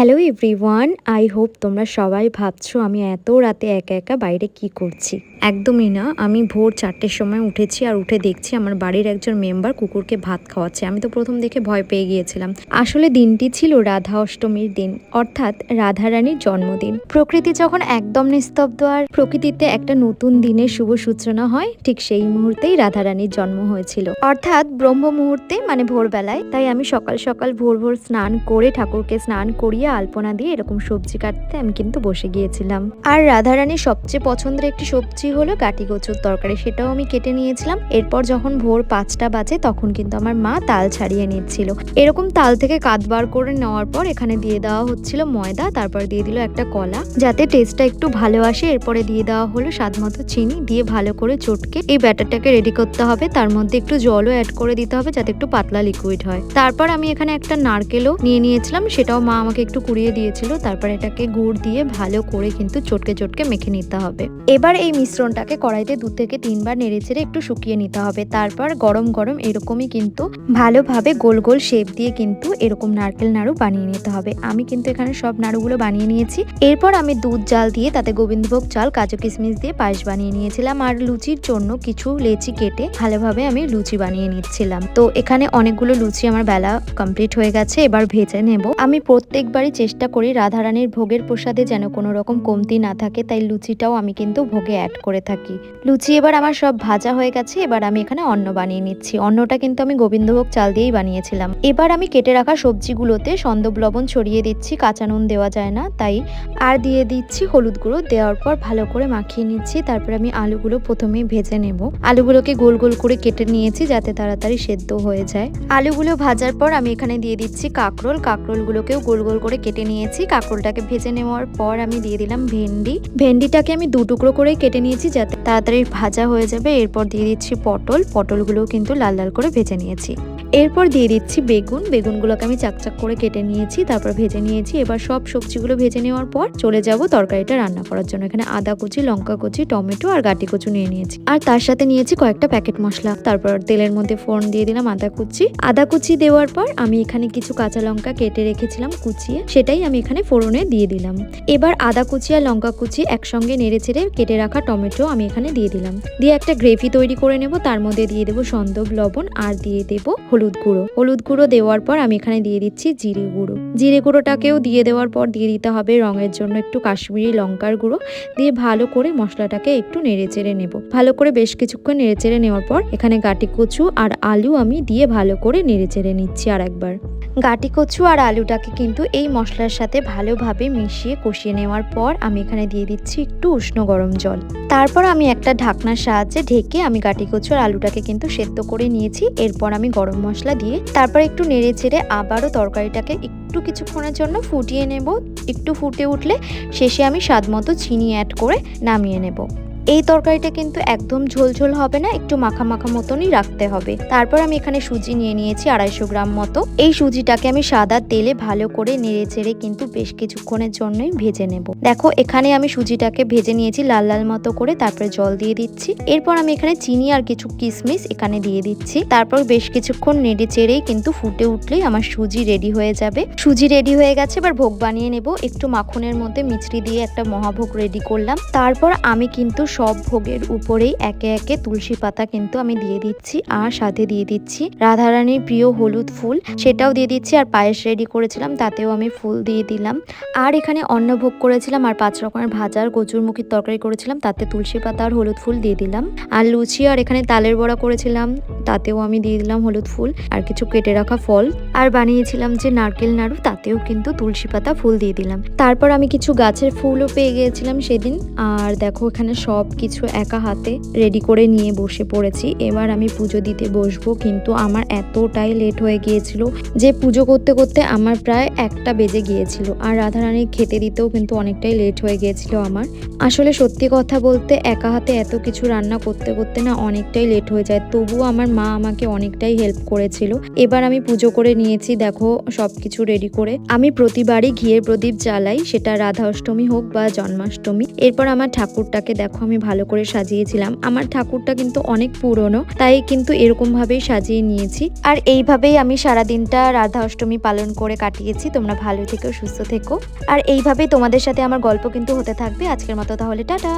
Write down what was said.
Hello everyone I hope তোমরা সবাই ভাবছ আমি এত রাতে একা একা বাইরে কি করছি। একদমই না, আমি ভোর চারটের সময় উঠেছি আর উঠে দেখছি আমার বাড়ির একজন মেম্বার কুকুরকে ভাত খাওয়াচ্ছে। আমি তো প্রথম দেখে ভয় পেয়ে গিয়েছিলাম। আসলে দিনটি ছিল রাধা অষ্টমীর দিন, অর্থাৎ রাধারানীর জন্মদিন। প্রকৃতি যখন একদম নিস্তব্ধ আর প্রকৃতিতে একটা নতুন দিনের শুভ সূচনা হয়, ঠিক সেই মুহূর্তেই রাধারানীর জন্ম হয়েছিল। অর্থাৎ ব্রহ্ম মুহূর্তে মানে ভোরবেলায়, তাই আমি সকাল সকাল ভোর ভোর স্নান করে ঠাকুরকে স্নান করিয়ে আলপনা দিয়ে এরকম সবজি কাটতে আমি কিন্তু বসে গিয়েছিলাম। আর রাধারানীর সবচেয়ে পছন্দের একটি সবজি হলো গাটি কচুর তরকারি, সেটাও আমি কেটে নিয়েছিলাম। এরপর যখন ভোর পাঁচটা বাজে তখন কিন্তু আমার মা তাল ছাড়িয়ে নিচ্ছিল। এরকম তাল থেকে কাত বার করে নেওয়ার পর এখানে দিয়ে দেওয়া হচ্ছিল ময়দা, তারপর দিয়ে দিল একটা কলা। যাতে টেস্টটা একটু ভালো আসে, এরপরে দিয়ে দেওয়া হলো স্বাদ মতো চিনি দিয়ে ভালো করে চটকে এই ব্যাটারটাকে রেডি করতে হবে। তার মধ্যে একটু জলও অ্যাড করে দিতে হবে যাতে একটু পাতলা লিকুইড হয়। তারপর আমি এখানে একটা নারকেলও নিয়ে নিয়েছিলাম, সেটাও মা আমাকে একটু কুড়িয়ে দিয়েছিল, তারপর এটাকে গুড় দিয়ে ভালো করে কিন্তু চটকে চটকে মেখে নিতে হবে। এবার এই মিশ্রণটাকে কড়াইতে দু থেকে তিনবার নেড়ে চেড়ে একটু শুকিয়ে নিতে হবে। তারপর গরম গরম এরকমই কিন্তু ভালোভাবে গোল গোল শেপ দিয়ে কিন্তু এরকম নারকেল নাড়ু বানিয়ে নিতে হবে। আমি কিন্তু এখানে সব নাড়ুগুলো বানিয়ে নিয়েছি। এরপর আমি দুধ জাল দিয়ে তাতে গোবিন্দভোগ চাল, কাজু কিশমিশ দিয়ে পায়েস বানিয়ে নিয়েছিলাম। আর লুচির জন্য কিছু লেচি কেটে ভালোভাবে আমি লুচি বানিয়ে নিচ্ছিলাম। তো এখানে অনেকগুলো লুচি আমার বেলা কমপ্লিট হয়ে গেছে, এবার ভেজে নেব। আমি প্রত্যেকবারই চেষ্টা করি রাধারানীর ভোগের প্রসাদে যেন কোনো রকম কমতি না থাকে, তাই লুচিটাও আমি কিন্তু ভোগে অ্যাড করে থাকি। লুচি এবার আমার সব ভাজা হয়ে গেছে, এবার আমি এখানে অন্ন বানিয়ে নিচ্ছি। অন্নটা কিন্তু আমি গোবিন্দভোগ চাল দিয়েই বানিয়েছিলাম। এবার আমি কেটে রাখা সবজিগুলোতে সন্দব লবণ ছড়িয়ে দিচ্ছি, কাঁচা নুন দেওয়া যায় না, তাই আর দিয়ে দিচ্ছি হলুদ গুঁড়ো। দেওয়ার পর ভালো করে মাখিয়ে নিচ্ছি, তারপর আমি আলুগুলো প্রথমেই ভেজে নেব। আলুগুলোকে গোল গোল করে কেটে নিয়েছি যাতে তাড়াতাড়ি সেদ্ধ হয়ে যায়। আলুগুলো ভাজার পর আমি এখানে দিয়ে দিচ্ছি কাঁকরোল। কাঁকরোলগুলোকেও গোল গোল করে কেটে নিয়েছি। কাঁকরোলটাকে ভেজে নেওয়ার পর আমি দিয়ে দিলাম ভেন্ডি। ভেন্ডিটাকে আমি দু টুকরো করে কেটে নিয়েছি যাতে তাড়াতাড়ি ভাজা হয়ে যাবে। এরপর দিয়ে দিচ্ছি পটল। পটলগুলোও কিন্তু লাল লাল করে ভেজে নিয়েছি। এরপর দিয়ে দিচ্ছি বেগুন। বেগুনগুলোকে আমি চাকচাক করে কেটে নিয়েছি, তারপর ভেজে নিয়েছি। এবার সব সবজিগুলো ভেজে নেওয়ার পর চলে যাব তরকারিটা রান্না করার জন্য। এখানে আদা কুচি, লঙ্কা কুচি, টমেটো আর গাটি কচু নিয়ে নিয়েছি। আর তার সাথে নিয়েছি কয়েকটা প্যাকেট মশলা। তারপর তেলের মধ্যে ফোড়ন দিয়ে দিলাম আদা কুচি। আদা কুচি দেওয়ার পর আমি এখানে কিছু কাঁচা লঙ্কা কেটে রেখেছিলাম কুচিয়ে। সেটাই আমি এখানে ফোড়নে দিয়ে দিলাম। এবার আদা কুচি আর লঙ্কা কুচি একসঙ্গে নেড়ে চেড়ে কেটে রাখা টমেটো আমি এখানে দিয়ে দিলাম। দিয়ে একটা গ্রেভি তৈরি করে নেব। তার মধ্যে দিয়ে দেবো সন্দব লবণ আর দিয়ে দেবো হলুদ গুঁড়ো। হলুদ গুঁড়ো দেওয়ার পর আমি এখানে দিয়ে দিচ্ছি জিরে গুঁড়ো। জিরে গুঁড়োটাকেও দিয়ে দেওয়ার পর দিয়ে দিতে হবে রঙের জন্য একটু কাশ্মীরি লঙ্কার গুঁড়ো। দিয়ে ভালো করে মশলাটাকে একটু নেড়ে চেড়ে নেব। ভালো করে বেশ কিছুক্ষণ নেড়ে চেড়ে নেওয়ার পর এখানে গাটি কচু আর আলু আমি দিয়ে ভালো করে নেড়ে চেড়ে নিচ্ছি আর একবার গাটি কচু আর আলুটাকে কিন্তু এই মশলার সাথে ভালোভাবে মিশিয়ে কষিয়ে নেওয়ার পর আমি এখানে দিয়ে দিচ্ছি একটু উষ্ণ গরম জল। তারপর আমি একটা ঢাকনার সাহায্যে ঢেকে আমি গাটি কচু আর আলুটাকে কিন্তু সেদ্ধ করে নিয়েছি। এরপর আমি গরম মশলা দিয়ে তারপর একটু নেড়ে চেড়ে আবারও তরকারিটাকে একটু কিছুক্ষণের জন্য ফুটিয়ে নেব। একটু ফুটে উঠলে শেষে আমি স্বাদ মতো চিনি অ্যাড করে নামিয়ে নেব। এই তরকারিটা কিন্তু একদম ঝোলঝোল হবে না, একটু মাখা মাখা মতনই রাখতে হবে। তারপর আমি এখানে সুজি নিয়ে নিয়েছি আড়াইশো গ্রাম মতো। এই সুজিটাকে আমি সাদা তেলে ভালো করে নেড়ে চেড়ে কিন্তু বেশ কিছুক্ষণের জন্যই ভেজে নেব। দেখো, এখানে আমি সুজিটাকে ভেজে নিয়েছি লাল লাল মতো করে, তারপরে জল দিয়ে দিচ্ছি। এরপর আমি এখানে চিনি আর কিছু কিশমিশ এখানে দিয়ে দিচ্ছি। তারপর বেশ কিছুক্ষণ নেড়ে চেড়েই কিন্তু ফুটে উঠলেই আমার সুজি রেডি হয়ে যাবে। সুজি রেডি হয়ে গেছে, এবার ভোগ বানিয়ে নেব। একটু মাখনের মধ্যে মিছরি দিয়ে একটা মহাভোগ রেডি করলাম। তারপর আমি কিন্তু সব ভোগের উপরেই একে একে তুলসী পাতা কিন্তু আমি দিয়ে দিচ্ছি আর সাথে দিয়ে দিচ্ছি রাধারানীর প্রিয় হলুদ ফুল। সেটাও দিয়ে দিচ্ছি আর পায়েস রেডি করেছিলাম, তাতেও আমি ফুল দিয়ে দিলাম। আর এখানে অন্ন ভোগ করেছিলাম আর পাঁচ রকমের ভাজার কচুরমুখির তরকারি করেছিলাম, তাতে তুলসী পাতা আর হলুদ ফুল দিয়ে দিলাম। আর লুচি আর এখানে তালের বড়া করেছিলাম। তাতেও আমি দিয়ে দিলাম হলুদ ফুল আর কিছু কেটে রাখা ফল। আর বানিয়েছিলাম যে নারকেল নাড়ু, তাতেও কিন্তু তুলসী পাতা ফুল দিয়ে দিলাম। তারপর আমি কিছু গাছের ফুলও পেয়ে গিয়েছিলাম সেদিন। আর দেখো, এখানে সব কিছু একা হাতে রেডি করে নিয়ে বসে পড়েছি। এবার আমি পুজো দিতে বসবো, কিন্তু আমার এতটাই লেট হয়ে গিয়েছিল যে পুজো করতে করতে আমার প্রায় একটা বেজে গিয়েছিল। আর রাধারানীর খেতে দিতেও কিন্তু অনেকটাই লেট হয়ে গিয়েছিল আমার। আসলে সত্যি কথা বলতে, একা হাতে এত কিছু রান্না করতে করতে না অনেকটাই লেট হয়ে যায়। তবুও আমার মা আমাকে অনেকটাই হেল্প করেছিল। এবার আমি পুজো করে নিয়েছি, দেখো সব কিছু রেডি করে। আমি প্রতিবারই ঘিয়ের প্রদীপ জ্বালাই, সেটা রাধা অষ্টমী হোক বা জন্মাষ্টমী। এরপর আমার ঠাকুরটাকে দেখো, আমি ভালো করে সাজিয়েছিলাম। আমার ঠাকুরটা কিন্তু অনেক পুরনো, তাই কিন্তু এরকম ভাবেই সাজিয়ে নিয়েছি। আর এইভাবেই আমি সারা দিনটা রাধা অষ্টমী পালন করে কাটিয়েছি। তোমরা ভালো থেকো, সুস্থ থেকো। আর এইভাবেই তোমাদের সাথে আমার গল্প কিন্তু হতে থাকবে। আজকের মতো তাহলে, টাটা!